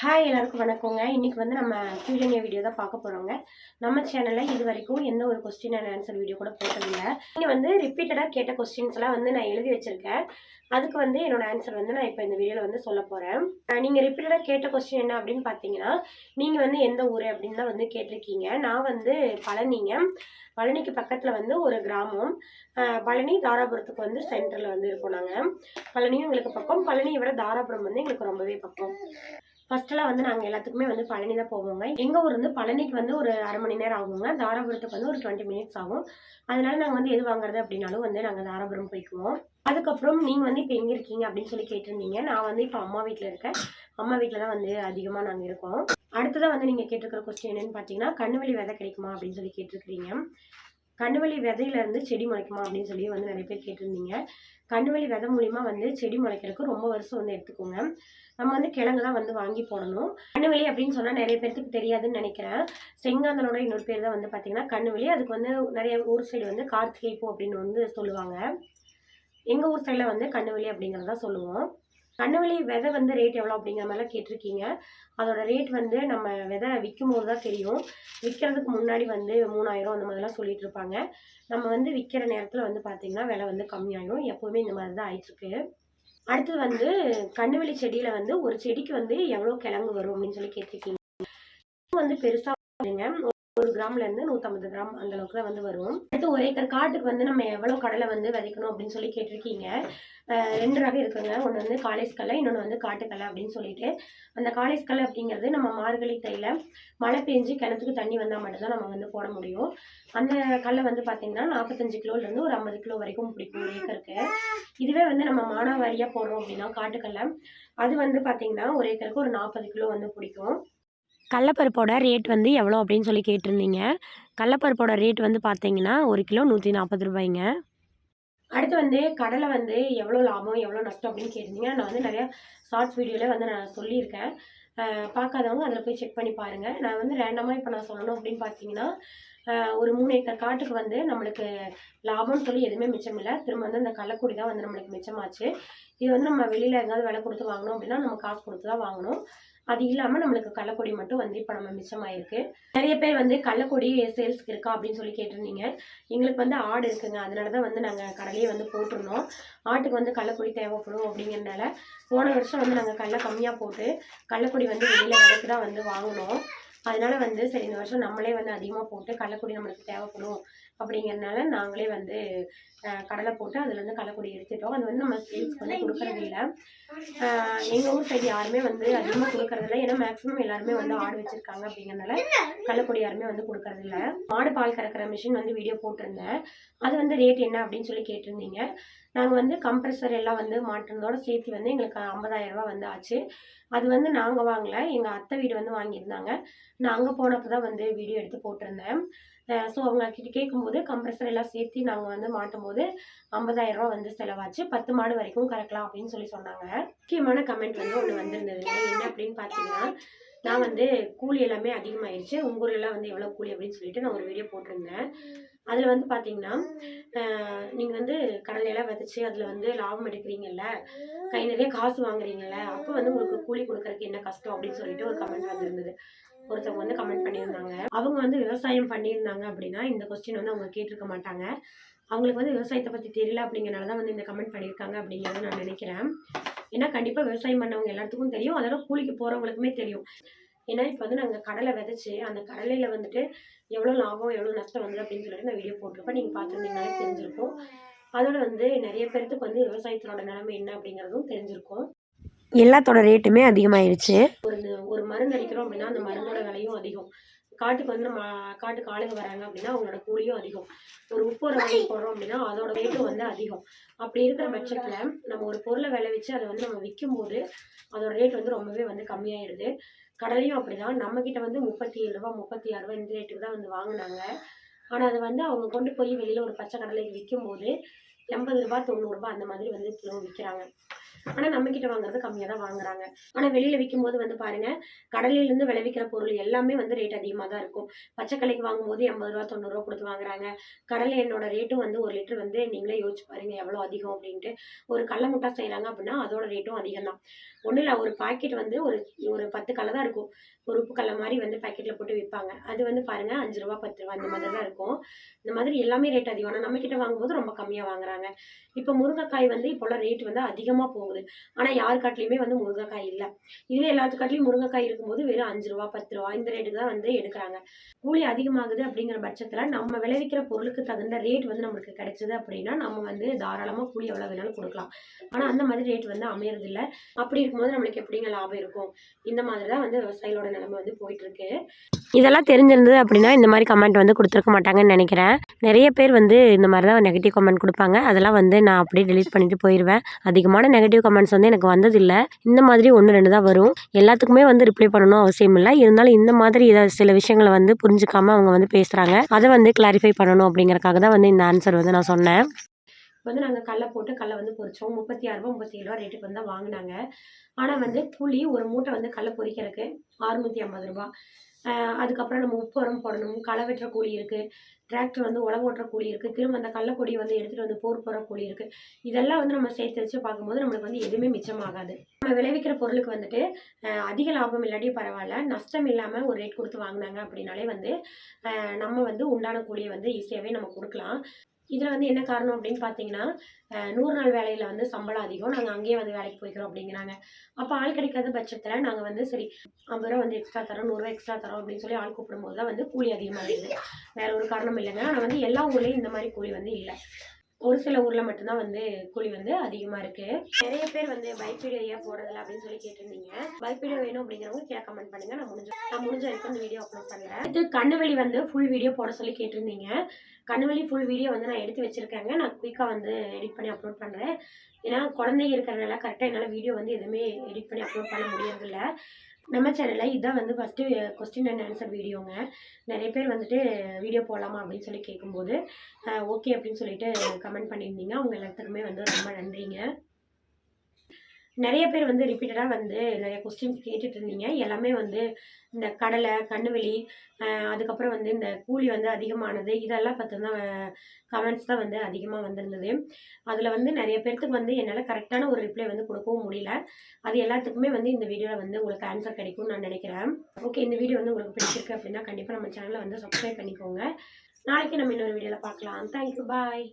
Hi எல்லாருக்கும் வணக்கங்க. இன்னைக்கு வந்து நம்ம Q&A வீடியோ தான் பார்க்க போகிறோங்க நம்ம சேனலில் இது வரைக்கும் எந்த ஒரு கொஸ்டின் அண்ட் ஆன்சர் வீடியோ கூட போட்டதில்ல. நீங்கள் வந்து ரிப்பீட்டடாக கேட்ட கொஸ்டின்ஸ்லாம் வந்து நான் எழுதி வச்சுருக்கேன். அதுக்கு வந்து என்னோட ஆன்சர் வந்து நான் இப்போ இந்த வீடியோவில் வந்து சொல்ல போகிறேன் நீங்கள் ரிப்பீட்டடாக கேட்ட கொஸ்டின் என்ன அப்படின்னு பார்த்தீங்கன்னா நீங்கள் வந்து எந்த ஊர் அப்படின்னு தான் வந்து கேட்டிருக்கீங்க. நான் வந்து பழனிங்க. பழனிக்கு பக்கத்தில் வந்து ஒரு கிராமம். பழனி தாராபுரத்துக்கு வந்து சென்டரில் வந்து இருக்கோம் நாங்கள் பழனியும் எங்களுக்கு பக்கம். பழனியை விட தாராபுரம் வந்து எங்களுக்கு ரொம்பவே பக்கம். ஃபர்ஸ்ட்லாம் வந்து நாங்கள் எல்லாத்துக்குமே வந்து பழனி தான் போவோங்க. எங்கள் ஊர் வந்து பழனிக்கு வந்து ஒரு அரை மணி நேரம் ஆகுங்க. தாராபுரத்துக்கு வந்து ஒரு டுவெண்ட்டி மினிட்ஸ் ஆகும். அதனால நாங்கள் வந்து எது வாங்குறது அப்படின்னாலும் வந்து நாங்கள் தாராபுரம் போய்க்குவோம். அதுக்கப்புறம் நீங்கள் வந்து இப்போ எங்கே இருக்கீங்க அப்படின்னு சொல்லி கேட்டிருந்தீங்க. நான் வந்து இப்போ அம்மா வீட்டில் இருக்கேன். அம்மா வீட்டில் தான் வந்து அதிகமாக நாங்கள் இருக்கோம். அடுத்ததாக வந்து நீங்கள் கேட்டிருக்கிற கொஸ்டின் என்னென்னு பார்த்தீங்கன்னா கண்ணுவலி விதை கிடைக்குமா அப்படின்னு சொல்லி கேட்டிருக்கிறீங்க. கண்ணுவலி விதையிலேருந்து செடி முளைக்குமா அப்படின்னு சொல்லி வந்து நிறைய பேர் கேட்டிருந்தீங்க. கண்ணுவலி விதை மூலிமா வந்து செடி முளைக்கிறதுக்கு ரொம்ப வருஷம் வந்து எடுத்துக்கோங்க. நம்ம வந்து கிழங்கு தான் வந்து வாங்கி போடணும். கண்ணுவெளி அப்படின்னு சொன்னால் நிறைய பேர்த்துக்கு தெரியாதுன்னு நினைக்கிறேன். செங்காந்தனோட இன்னொரு பேர் தான் வந்து பார்த்திங்கன்னா கண்ணுவலி. அதுக்கு வந்து நிறைய ஊர் சைடு வந்து கார்த்திகை பூ அப்படின்னு வந்து சொல்லுவாங்க. எங்கள் ஊர் சைடில் வந்து கண்ணுவலி அப்படிங்கிறத சொல்லுவோம். கண்ணுவெளி விதை வந்து ரேட் எவ்வளோ அப்படிங்கிற மாதிரிலாம் கேட்டிருக்கீங்க. அதோட ரேட் வந்து நம்ம விதை விற்கும் போது தான் தெரியும். விற்கிறதுக்கு முன்னாடி வந்து மூணாயிரம் அந்த மாதிரிலாம் சொல்லிட்டு இருப்பாங்க. நம்ம வந்து விற்கிற நேரத்தில் வந்து பார்த்திங்கன்னா விலை வந்து கம்மியாயிடும் எப்போவுமே இந்த மாதிரி தான் ஆயிட்டுருக்கு. அடுத்தது வந்து கண்ணுவெளி செடியில் வந்து ஒரு செடிக்கு வந்து எவ்வளோ கிழங்கு வரும் அப்படின்னு சொல்லி கேட்டிருக்கீங்க. வந்து பெருசாக ஒரு கிராம்ல இருந்து நூற்றம்பது கிராம் அந்த அளவுக்கு தான் வந்து வரும். அடுத்து ஒரு ஏக்கர் காட்டுக்கு வந்து நம்ம எவ்வளோ கடலை வந்து விதைக்கணும் அப்படின்னு சொல்லி கேட்டிருக்கீங்க. ரெண்டு ரகம் இருக்குங்க. ஒன்று வந்து காலேஜ் கடலை இன்னொன்று வந்து காட்டுக்கலை அப்படின்னு சொல்லிட்டு. அந்த காலேஜ் கடலை அப்படிங்கிறது நம்ம மார்கழி தையில் மழை பெஞ்சு கிணத்துக்கு தண்ணி வந்தால் மட்டும்தான் நம்ம வந்து போட முடியும். அந்த கடலை வந்து பார்த்தீங்கன்னா நாற்பத்தஞ்சு கிலோலேருந்து ஒரு ஐம்பது கிலோ வரைக்கும் பிடிக்கும் ஒரு ஏக்கருக்கு இதுவே வந்து நம்ம மானாவாரியாக போடுறோம் அப்படின்னா காட்டுக்கல்லை அது வந்து பார்த்தீங்கன்னா ஒரு ஏக்கருக்கு ஒரு நாற்பது கிலோ வந்து பிடிக்கும். கடலப்பருப்போட ரேட் வந்து எவ்வளோ அப்படின்னு சொல்லி கேட்டிருந்தீங்க. கடலப்பருப்போட ரேட் வந்து பார்த்தீங்கன்னா ஒரு கிலோ நூற்றி நாற்பது ரூபாய்ங்க. அடுத்து வந்து கடலை வந்து எவ்வளோ லாபம் எவ்வளோ நஷ்டம் அப்படின்னு கேட்டிருந்தீங்க நான் வந்து நிறையா ஷார்ட்ஸ் வீடியோவில் வந்து நான் சொல்லியிருக்கேன். பார்க்காதவங்க அதில் போய் செக் பண்ணி பாருங்கள் நான் வந்து ரேண்டமாக இப்போ நான் சொல்லணும் அப்படின்னு பார்த்தீங்கன்னா ஒரு மூணு ஏக்கர் காட்டுக்கு வந்து நம்மளுக்கு லாபம்னு சொல்லி எதுவுமே மிச்சம் இல்லை. திரும்ப வந்து அந்த கள்ளக்குடி தான் வந்து நம்மளுக்கு மிச்சமாச்சு. இது வந்து நம்ம வெளியில் எங்கேயாவது விலை கொடுத்து வாங்கணும் அப்படின்னா நம்ம காசு கொடுத்து தான் வாங்கணும். அது இல்லாமல் நம்மளுக்கு கள்ளக்கொடி மட்டும் வந்து இப்போ நம்ம மிச்சமாயிருக்கு. நிறைய பேர் வந்து கள்ளக்கொடி சேல்ஸ்க்கு இருக்கா அப்படின்னு சொல்லி கேட்டிருந்தீங்க. எங்களுக்கு வந்து ஆடு இருக்குங்க. அதனால தான் வந்து நாங்கள் கடலையே வந்து போட்டிருந்தோம். ஆட்டுக்கு வந்து கள்ளக்கொடி தேவைப்படும் அப்படிங்கிறனால போன வருஷம் வந்து நாங்கள் கடலை கம்மியாக போட்டு கள்ளக்கொடி வந்து வெளியில் விலைக்கு தான் வந்து வாங்கினோம். அதனால வந்து சரி இந்த வருஷம் நம்மளே வந்து அதிகமாக போட்டு கடலைக்கொடி நம்மளுக்கு தேவைப்படும் அப்படிங்கிறனால நாங்களே வந்து கடலை போட்டு அதுலேருந்து கடலைக்கொடி எடுத்துட்டோம். அது வந்து நம்ம சேல்ஸ்க்கு வந்து கொடுக்கறது இல்லை. எங்கள் ஊர் சைடு யாருமே வந்து அதிகமாக கொடுக்கறதில்ல. ஏன்னா மேக்ஸிமம் எல்லாருமே வந்து ஆடு வச்சுருக்காங்க அப்படிங்கிறனால கடலைக்கொடி யாருமே வந்து கொடுக்கறதில்ல மாடு பால் கறக்கிற மிஷின் வந்து வீடியோ போட்டிருந்தேன். அது வந்து ரேட் என்ன அப்படின்னு சொல்லி கேட்டிருந்தீங்க. நாங்கள் வந்து கம்ப்ரெசர் எல்லாம் வந்து மாட்டினதோட சேர்த்து வந்து எங்களுக்கு 50000 ரூபாய் வந்து ஆச்சு. அது வந்து நாங்கள் வாங்கலை. எங்கள் அத்தை வீடு வந்து வாங்கியிருந்தாங்க. நான் அங்கே போனப்போ தான் வந்து வீடியோ எடுத்து போட்டிருந்தேன். ஸோ அவங்கக்கிட்ட கேட்கும்போது கம்ப்ரெசர் எல்லாம் சேர்த்து நாங்கள் வந்து மாட்டும் போது ஐம்பதாயிரம் ரூபா வந்து செலவாச்சு. பத்து மாடு வரைக்கும் கறக்கலாம் அப்படின்னு சொல்லி சொன்னாங்க. முக்கியமான கமெண்ட் வந்து ஒன்று வந்திருந்ததுங்க என்ன அப்படின்னு பார்த்தீங்கன்னா நான் வந்து கூலி எல்லாமே அதிகமாயிருச்சு. உங்கள் ஊர்லலாம் வந்து எவ்வளோ கூலி அப்படின்னு சொல்லிட்டு நான் ஒரு வீடியோ போட்டிருந்தேன். அதில் வந்து பார்த்தீங்கன்னா நீங்கள் வந்து கடலையெல்லாம் விதைச்சி அதில் வந்து லாபம் எடுக்கிறீங்கல்ல கை நிறைய காசு வாங்குறீங்கல்ல அப்போ வந்து உங்களுக்கு கூலி கொடுக்கறதுக்கு என்ன கஷ்டம் அப்படின்னு சொல்லிட்டு ஒரு கமெண்ட் வந்திருந்தது. ஒருத்தவங்க வந்து கமெண்ட் பண்ணியிருந்தாங்க. அவங்க வந்து விவசாயம் பண்ணியிருந்தாங்க அப்படின்னா இந்த கொஸ்டின் வந்து அவங்க கேட்டிருக்க மாட்டாங்க. அவங்களுக்கு வந்து விவசாயத்தை பற்றி தெரியல அப்படிங்கிறனால தான் வந்து இந்த கமெண்ட் பண்ணியிருக்காங்க அப்படிங்கிறத நான் நினைக்கிறேன். ஏன்னா கண்டிப்பாக விவசாயம் பண்ணவங்க எல்லாத்துக்கும் தெரியும். அதோட கூலிக்கு போகிறவங்களுக்குமே தெரியும். ஏன்னா இப்போ வந்து நாங்கள் கடலை விதைச்சி அந்த கடலையில் வந்துட்டு எவ்வளோ லாபம் எவ்வளோ நஷ்டம் வந்தது அப்படின்னு சொல்லிட்டு நான் வீடியோ போட்டிருப்பேன். நீங்கள் பார்த்துருந்தீங்கனாலே தெரிஞ்சிருக்கும். அதோட வந்து நிறைய பேர்த்துக்கு வந்து விவசாயத்தினோட நிலைமை என்ன அப்படிங்கிறதும் தெரிஞ்சிருக்கும். எல்லாத்தோட ரேட்டுமே அதிகமாயிருச்சு. ஒரு ஒரு மருந்து அடிக்கிறோம் அப்படின்னா அந்த மருந்தோட விலையும் அதிகம். காட்டுக்கு வந்து நம்ம காட்டுக்கு ஆளுங்க வராங்க அப்படின்னா அவங்களோட கூலியும் அதிகம். ஒரு உப்பு ஒரு வாங்கி போடுறோம் அப்படின்னா அதோட ரேட்டும் வந்து அதிகம். அப்படி இருக்கிற பட்சத்தில் நம்ம ஒரு பொருளை விளைவிச்சு அதை வந்து நம்ம விற்கும் போது அதோட ரேட் வந்து ரொம்பவே வந்து கம்மியாயிடுது கடலையும் அப்படிதான். நம்ம கிட்ட வந்து முப்பத்தி ஏழு ரூபா முப்பத்தி ஆறு ரூபா இந்த ரேட்டுக்கு தான் வந்து வாங்கினாங்க. ஆனால் அது வந்து அவங்க கொண்டு போய் வெளியில் ஒரு பச்சை கடலைக்கு விற்கும் போது எண்பது ரூபா தொண்ணூறுரூபா அந்த மாதிரி வந்து கிலோ விற்கிறாங்க ஆனால் நம்ம கிட்ட வாங்குறது கம்மியாக தான் வாங்குறாங்க. ஆனால் வெளியில் விற்கும்போது வந்து பாருங்க கடலிலேருந்து விளைவிக்கிற பொருள் எல்லாமே வந்து ரேட் அதிகமாக தான் இருக்கும். பச்சைக்கலைக்கு வாங்கும்போது எண்பது ரூபா தொண்ணூறுரூவா கொடுத்து வாங்குறாங்க. கடலை எண்ணோட ரேட்டும் வந்து ஒரு லிட்டர் வந்து நீங்களே யோசிச்சு பாருங்க எவ்வளோ அதிகம் அப்படின்ட்டு. ஒரு கடல முட்டா செய்கிறாங்க அப்படின்னா அதோட ரேட்டும் அதிகம் தான். ஒன்றும் இல்லை ஒரு பாக்கெட் வந்து ஒரு ஒரு பத்து கடலை தான் இருக்கும். ஒரு உப்பு கடலை மாதிரி வந்து பாக்கெட்டில் போட்டு விற்பாங்க அது வந்து பாருங்கள் அஞ்சு ரூபா பத்து ரூபா இந்த மாதிரி தான் இருக்கும். இந்த மாதிரி எல்லாமே ரேட் அதிகம். ஆனால் நம்மக்கிட்ட வாங்கும்போது ரொம்ப கம்மியாக வாங்குறாங்க. இப்போ முருங்கைக்காய் வந்து இப்போல்லாம் ரேட் வந்து அதிகமாக போகும் போகுது ஆனால் யார் காட்டிலையுமே வந்து முருங்கைக்காய் இல்லை. இதுவே எல்லாத்துக்காட்டிலையும் முருங்கைக்காய் இருக்கும்போது வெறும் அஞ்சு ரூபா பத்து ரூபா இந்த ரேட்டுக்கு தான் வந்து எடுக்கிறாங்க. கூலி அதிகமாகுது அப்படிங்கிற பட்சத்தில் நம்ம விளைவிக்கிற பொருளுக்கு தகுந்த ரேட் வந்து நம்மளுக்கு கிடைச்சது அப்படின்னா நம்ம வந்து தாராளமாக கூலி எவ்வளோ வேணாலும் கொடுக்கலாம். ஆனால் அந்த மாதிரி ரேட் வந்து அமையறதில்ல. அப்படி இருக்கும்போது நம்மளுக்கு எப்படிங்க லாபம் இருக்கும்? இந்த மாதிரி தான் வந்து விவசாயிகளோட நிலைமை வந்து போயிட்டுருக்கு. இதெல்லாம் தெரிஞ்சிருந்தது அப்படின்னா இந்த மாதிரி கமெண்ட் வந்து கொடுத்துருக்க மாட்டாங்கன்னு நினைக்கிறேன். நிறைய பேர் வந்து இந்த மாதிரி தான் நெகட்டிவ் கமெண்ட் கொடுப்பாங்க. அதெல்லாம் வந்து நான் அப்படியே டெலிட் பண்ணிட்டு போயிடுவேன் அதிகமான நெகட்டிவ் கமெண்ட்ஸ் வந்து எனக்கு வந்ததில்லை. இந்த மாதிரி ஒன்று ரெண்டு தான் வரும். எல்லாத்துக்குமே வந்து ரிப்ளை பண்ணணும் அவசியம் இல்லை. இருந்தாலும் இந்த மாதிரி இதை சில விஷயங்களை வந்து புரிஞ்சுக்காம அவங்க வந்து பேசுகிறாங்க அதை வந்து கிளாரிஃபை பண்ணணும் அப்படிங்கறக்காக தான் வந்து இந்த ஆன்சர் வந்து நான் சொன்னேன். வந்து நாங்கள் கடலை போட்டு கடலை வந்து பொறிச்சோம் முப்பத்தி ஆறுரூவா முப்பத்தி ஏழு ரூபா ரேட்டுக்கு வந்து வாங்கினாங்க. ஆனால் வந்து புளி ஒரு மூட்டை வந்து கடலை பொறிக்கிறதுக்கு அறுநூற்றி ஐம்பது ரூபா. அதுக்கப்புறம் நம்ம உப்பு உரம் போடணும். களை வெட்டுற கூலி இருக்குது டிராக்டர் வந்து உழவு ஓட்டுற கூலி இருக்குது திரும்ப அந்த கடலக்கொடி வந்து எடுத்துகிட்டு வந்து போர் போகிற கூலி இருக்குது இதெல்லாம் வந்து நம்ம சேர்த்து வச்சு பார்க்கும்போது நம்மளுக்கு வந்து எதுவுமே மிச்சமாகாது. நம்ம விளைவிக்கிற பொருளுக்கு வந்துட்டு அதிக லாபம் இல்லாட்டி பரவாயில்ல. நஷ்டம் இல்லாமல் ஒரு ரேட் கொடுத்து வாங்கினாங்க அப்படின்னாலே வந்து நம்ம வந்து உண்டான கூலியை வந்து ஈஸியாகவே நம்ம கொடுக்கலாம். இதில் வந்து என்ன காரணம் அப்படின்னு பார்த்தீங்கன்னா நூறு நாள் வேலையில் வந்து சம்பளம் அதிகம். நாங்கள் அங்கேயே வந்து வேலைக்கு போய்க்கிறோம் அப்படிங்கிறாங்க. அப்போ ஆள் கிடைக்காத பட்சத்தில் நாங்கள் வந்து சரி ஐம்பது ரூபா வந்து எக்ஸ்ட்ரா தரோம் நூறுரூவா எக்ஸ்ட்ரா தரோம் அப்படின்னு சொல்லி ஆள் கூப்பிடும்போது தான் வந்து கூலி அதிகமாகிடுது வேற ஒரு காரணம் இல்லைங்க. ஆனால் வந்து எல்லா ஊர்லேயும் இந்த மாதிரி கூலி வந்து இல்லை. ஒரு சில ஊரில் மட்டும்தான் வந்து கூலி வந்து அதிகமாக இருக்குது நிறைய பேர் வந்து பைக் வீடியோ ஏன் போடுறதில்ல அப்படின்னு சொல்லி கேட்டிருந்தீங்க. பைக் வீடியோ வேணும் அப்படிங்கிறவங்க கீழே கமெண்ட் பண்ணுங்க. நான் முடிஞ்ச நான் முடிஞ்ச வரைக்கும் இந்த வீடியோ அப்லோட் பண்ணுறேன் இது கண்ணுவலி வந்து ஃபுல் வீடியோ போட சொல்லி கேட்டிருந்தீங்க. கண்ணுவலி ஃபுல் வீடியோ வந்து நான் எடுத்து வச்சிருக்கேங்க. நான் குயிக்காக வந்து எடிட் பண்ணி அப்லோட் பண்ணுறேன் ஏன்னா குழந்தைங்க இருக்கிறனால கரெக்டாக என்னால் வீடியோ வந்து எதுவுமே எடிட் பண்ணி அப்லோட் பண்ண முடியறதில்ல. நம்ம சேனலில் இதுதான் வந்து ஃபஸ்ட்டு கொஸ்டின் அண்ட் ஆன்சர் வீடியோங்க நிறைய பேர் வந்துட்டு வீடியோ போடலாமா அப்படின்னு சொல்லி கேட்கும்போது ஓகே அப்படின்னு சொல்லிட்டு கமெண்ட் பண்ணியிருந்தீங்க. அவங்க எல்லாத்துக்குமே வந்து ரொம்ப நன்றிங்க. நிறைய பேர் வந்து ரிப்பீட்டடாக வந்து நிறைய கொஸ்டின்ஸ் கேட்டுட்டு இருந்தீங்க எல்லாமே வந்து இந்த கடலை கண்ணுவெளி அதுக்கப்புறம் வந்து இந்த கூலி வந்து அதிகமானது இதெல்லாம் பார்த்தோம்னா கமெண்ட்ஸ் தான் வந்து அதிகமாக வந்திருந்தது. அதில் வந்து நிறைய பேர்த்துக்கு வந்து என்னால் கரெக்டான ஒரு ரிப்ளை வந்து கொடுக்கவும் முடியல. அது எல்லாத்துக்குமே வந்து இந்த வீடியோவில் வந்து உங்களுக்கு ஆன்சர் கிடைக்கும்னு நான் நினைக்கிறேன். ஓகே இந்த வீடியோ வந்து உங்களுக்கு பிடிச்சிருக்கு அப்படின்னா கண்டிப்பாக நம்ம சேனலை வந்து சப்ஸ்கிரைப் பண்ணிக்கோங்க. நாளைக்கு நம்ம இன்னொரு வீடியோவில் பார்க்கலாம். Thank you bye